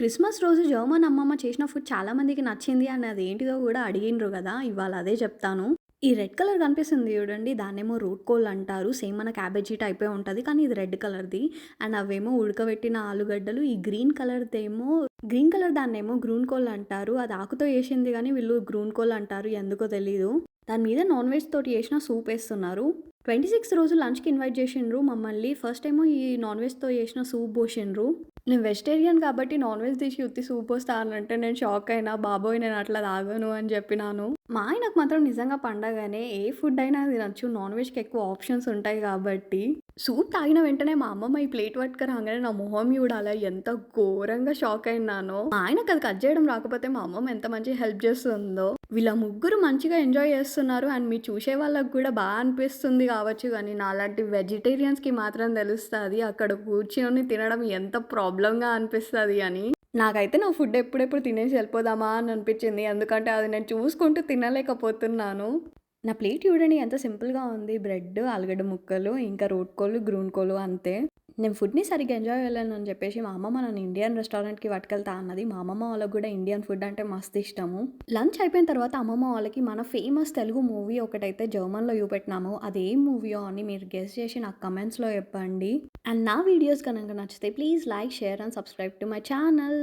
Christmas రోజు German అమ్మమ్మ చేసిన ఫుడ్ చాలామందికి నచ్చింది అని ఏంటిదో కూడా అడిగిండ్రు కదా ఇవాళ అదే చెప్తాను. ఈ రెడ్ కలర్ కనిపిస్తుంది చూడండి దాన్నేమో రూట్ కోల్ అంటారు సేమ్ మన క్యాబేజీ టైపే ఉంటుంది కానీ ఇది రెడ్ కలర్ది. అండ్ అవేమో ఉడకబెట్టిన ఆలుగడ్డలు ఈ గ్రీన్ కలర్దేమో గ్రీన్ కలర్ దాన్నేమో గ్రూన్ కోల్ అంటారు. అది ఆకుతో వేసింది కానీ వీళ్ళు గ్రూన్ కోల్ అంటారు ఎందుకో తెలీదు. దాని మీద నాన్ వెజ్ తోటి చేసిన సూప్ వేస్తున్నారు. ట్వంటీ సిక్స్ రోజు లంచ్కి ఇన్వైట్ చేసిండ్రు మమ్మల్ని. ఫస్ట్ టైం ఈ నాన్ వెజ్తో చేసిన సూప్ పోసిండ్రు. నేను వెజిటేరియన్ కాబట్టి నాన్ వెజ్ తీసి ఉత్తి సూప్ వస్తానంటే అంటే నేను షాక్ అయినా బాబోయ్ నేను అట్లా తాగను అని చెప్పినాను. మా ఆయనకు మాత్రం నిజంగా పండగానే ఏ ఫుడ్ అయినా తినచ్చు నాన్ వెజ్కి ఎక్కువ ఆప్షన్స్ ఉంటాయి కాబట్టి. సూప్ తాగిన వెంటనే మా అమ్మమ్మ ఈ ప్లేట్ పట్టుకు రాగానే నా మొహం చూడాలి ఎంత ఘోరంగా షాక్ అయినానో. మా ఆయనకు అది కట్ చేయడం రాకపోతే మా అమ్మమ్మ ఎంత మంచి హెల్ప్ చేస్తుందో. వీళ్ళ ముగ్గురు మంచిగా ఎంజాయ్ చేస్తున్నారు అండ్ మీరు చూసే వాళ్ళకి కూడా బాగా అనిపిస్తుంది కావచ్చు కానీ నాలాంటి వెజిటేరియన్స్కి మాత్రం తెలుస్తుంది. అక్కడ కూర్చొని తినడం ఎంత ప్రాబ్లంగా అనిపిస్తుంది అని. నాకైతే నా ఫుడ్ ఎప్పుడెప్పుడు తినేసి వెళ్ళిపోదామా అని అనిపించింది. ఎందుకంటే అది నేను చూసుకుంటూ తినలేకపోతున్నాను. నా ప్లేట్ చూడండి ఎంత సింపుల్గా ఉంది. బ్రెడ్ ఆలుగడ్డ ముక్కలు ఇంకా రోట్ కోలు గ్రూన్ కోళ్ళు అంతే. నేను ఫుడ్ని సరిగ్గా ఎంజాయ్ చేయలేను అని చెప్పేసి మా అమ్మమ్మ నన్ను ఇండియన్ రెస్టారెంట్కి పట్టుకెళ్తా అన్నది. మా అమ్మమ్మ వాళ్ళకి కూడా ఇండియన్ ఫుడ్ అంటే మస్తు ఇష్టము. లంచ్ అయిపోయిన తర్వాత అమ్మమ్మ వాళ్ళకి మన ఫేమస్ తెలుగు మూవీ ఒకటైతే జర్మన్లో చూపెట్టినాము. అది ఏం మూవీయో అని మీరు గెస్ట్ చేసి నాకు కమెంట్స్లో చెప్పండి. అండ్ నా వీడియోస్ కనుక నచ్చితే please like share and subscribe to my channel